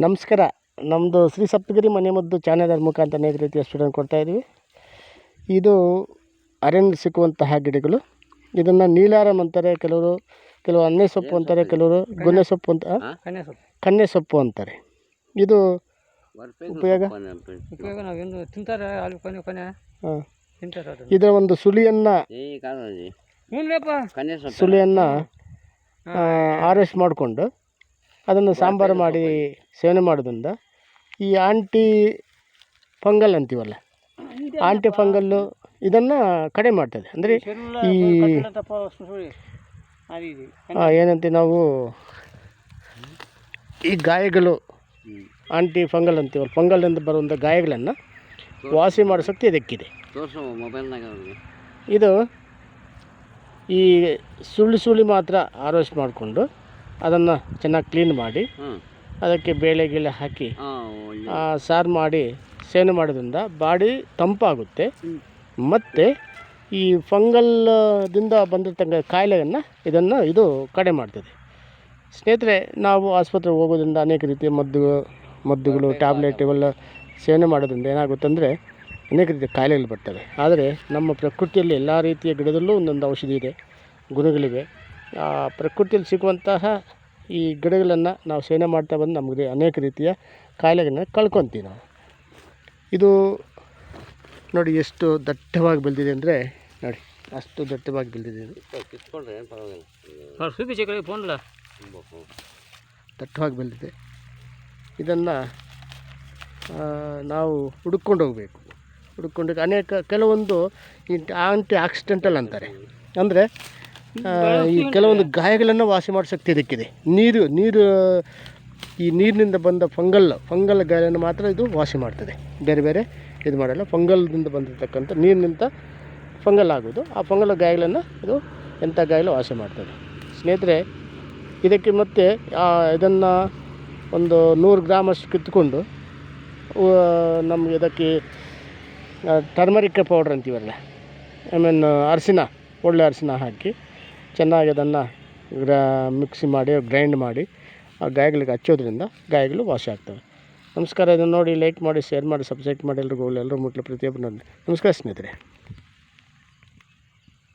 ನಮಸ್ಕಾರ. ನಮ್ಮದು ಶ್ರೀ ಸಪ್ತಗಿರಿ ಮನೆ ಮದ್ದು ಚಾನೆಲ್ ಮುಖಾಂತರ ಅನೇಕ ರೀತಿಯ ಸ್ಟೂಡೆಂಟ್ ಕೊಡ್ತಾ ಇದ್ದೀವಿ. ಇದು ಅರಣ್ಯ ಸಿಕ್ಕುವಂತಹ ಗಿಡಗಳು. ಇದನ್ನು ನೀಲಾರಂ ಅಂತಾರೆ ಕೆಲವರು ಕೆಲವು ಅನ್ನೆ ಸೊಪ್ಪು ಅಂತಾರೆ ಕೆಲವರು ಗೊನೆ ಸೊಪ್ಪು ಅಂತ? ಕನ್ನೆ ಸೊಪ್ಪು. ಅಂತಾರೆ. ಇದು ಉಪಯೋಗ? ಉಪಯೋಗ ನಾವೇನು ತಿಂತಾರೆ ಅಲ್ಲಿ ಕೊನೆ ಕೊನೆ ಆ, ತಿಂತಾರೆ ಅದು ಇದರ ಒಂದು ಸುಳಿಯನ್ನು ಸುಳಿಯನ್ನು ಆರೆಸ್ಟ್ ಮಾಡಿಕೊಂಡು ಅದನ್ನು ಸಾಂಬಾರು ಮಾಡಿ ಸೇವನೆ ಮಾಡೋದ್ರಿಂದ ಈ ಆಂಟಿ ಫಂಗಲ್ ಅಂತೀವಲ್ಲ? ಆಂಟಿ ಫಂಗಲ್ಲು ಇದನ್ನು ಕಡಿಮೆ ಮಾಡ್ತದೆ. ಅಂದರೆ ಈ ಏನಂತೆ ನಾವು ಈ ಗಾಯಗಳು ಆಂಟಿ ಫಂಗಲ್ ಅಂತೀವಲ್ಲ ಫಂಗಲ್ನಿಂದ ಬರುವಂಥ ಗಾಯಗಳನ್ನು ವಾಸಿ ಮಾಡೋ ಶಕ್ತಿ ಇದಕ್ಕಿದೆ. ಇದು ಈ ಸುಳ್ಳಿ ಸುಳಿ ಮಾತ್ರ ಆರೋಸ್ಟ್ ಮಾಡಿಕೊಂಡು ಅದನ್ನು ಚೆನ್ನಾಗಿ ಕ್ಲೀನ್ ಮಾಡಿ ಅದಕ್ಕೆ ಬೇಳೆ ಗೀಳೆ ಹಾಕಿ ಸಾರು ಮಾಡಿ ಸೇವನೆ ಮಾಡೋದ್ರಿಂದ ಬಾಡಿ ತಂಪಾಗುತ್ತೆ. ಮತ್ತು ಈ ಫಂಗಲ್ದಿಂದ ಬಂದಿರ್ತಕ್ಕಂಥ ಕಾಯಿಲೆಯನ್ನು ಇದನ್ನು ಇದು ಕಡೆ ಮಾಡ್ತದೆ. ಸ್ನೇಹಿತರೆ ನಾವು ಆಸ್ಪತ್ರೆಗೆ ಹೋಗೋದ್ರಿಂದ ಅನೇಕ ರೀತಿಯ ಮದ್ದು ಮದ್ದುಗಳು ಟ್ಯಾಬ್ಲೆಟ್ ಇವೆಲ್ಲ ಸೇವನೆ ಮಾಡೋದ್ರಿಂದ ಏನಾಗುತ್ತಂದರೆ ಅನೇಕ ರೀತಿಯ ಕಾಯಿಲೆಗಳು ಬರ್ತವೆ. ಆದರೆ ನಮ್ಮ ಪ್ರಕೃತಿಯಲ್ಲಿ ಎಲ್ಲ ರೀತಿಯ ಗಿಡದಲ್ಲೂ ಒಂದೊಂದು ಔಷಧಿ ಇದೆ ಗುಣಗಳಿವೆ. ಪ್ರಕೃತಿಯಲ್ಲಿ ಸಿಗುವಂತಹ ಈ ಗಿಡಗಳನ್ನು ನಾವು ಸೇವನೆ ಮಾಡ್ತಾ ಬಂದು ನಮಗೆ ಅನೇಕ ರೀತಿಯ ಕಾಯಿಲೆಗಳನ್ನ ಕಳ್ಕೊತೀವಿ ನಾವು. ಇದು ನೋಡಿ ಎಷ್ಟು ದಟ್ಟವಾಗಿ ಬೆಳೆದಿದೆ ಅಂದರೆ ನೋಡಿ ಅಷ್ಟು ದಟ್ಟವಾಗಿ ಬೆಳೆದಿದೆ ದಟ್ಟವಾಗಿ ಬೆಳೆದಿದೆ. ಇದನ್ನು ನಾವು ಹುಡುಕೊಂಡು ಹೋಗಬೇಕು. ಹುಡುಕೊಂಡು ಅನೇಕ ಕೆಲವೊಂದು ಈ ಆಂಟಿ ಆಕ್ಸಿಡೆಂಟಲ್ ಅಂತಾರೆ. ಅಂದರೆ ಈ ಕೆಲವೊಂದು ಗಾಯಗಳನ್ನು ವಾಸಿ ಮಾಡೋ ಶಕ್ತಿ ಇದಕ್ಕಿದೆ. ನೀರು ನೀರು ಈ ನೀರಿನಿಂದ ಬಂದ ಫಂಗಲ್ ಫಂಗಲ್ ಗಾಯಗಳನ್ನು ಮಾತ್ರ ಇದು ವಾಸಿ ಮಾಡ್ತದೆ. ಬೇರೆ ಬೇರೆ ಇದು ಮಾಡಲ್ಲ. ಫಂಗಲ್ದಿಂದ ಬಂದಿರತಕ್ಕಂಥ ನೀರಿನಿಂದ ಫಂಗಲ್ ಆಗೋದು. ಆ ಫಂಗಲ್ ಗಾಯಗಳನ್ನು ಇದು ಎಂಥ ಗಾಯಲು ವಾಸಿ ಮಾಡ್ತದೆ. ಸ್ನೇಹಿತರೆ ಇದಕ್ಕೆ ಮತ್ತೆ ಇದನ್ನು ಒಂದು ನೂರು ಗ್ರಾಮಷ್ಟು ಕಿತ್ಕೊಂಡು ನಮಗೆ ಇದಕ್ಕೆ ಟರ್ಮರಿಕ್ ಪೌಡ್ರ್ ಅಂತೀವಲ್ಲ ಐ ಮೀನ್ ಅರಿಶಿನ ಒಳ್ಳೆ ಅರಿಶಿನ ಹಾಕಿ ಚೆನ್ನಾಗಿ ಅದನ್ನು ಗ್ರಾ ಮಿಕ್ಸಿ ಮಾಡಿ ಗ್ರೈಂಡ್ ಮಾಡಿ, ಆ ಗಾಯಗಳಿಗೆ ಹಚ್ಚೋದ್ರಿಂದ ಗಾಯಗಳು ವಾಸಿ ಆಗ್ತವೆ. ನಮಸ್ಕಾರ, ಇದನ್ನು ನೋಡಿ ಲೈಕ್ ಮಾಡಿ ಶೇರ್ ಮಾಡಿ ಸಬ್ಸ್ಕ್ರೈಬ್ ಮಾಡಿ ಎಲ್ರಿಗೂ ಎಲ್ಲರೂ ಮುಟ್ಲು ಪ್ರತಿಯೊಬ್ಬರು ನಮಸ್ಕಾರ ಸ್ನೇಹಿತರೆ.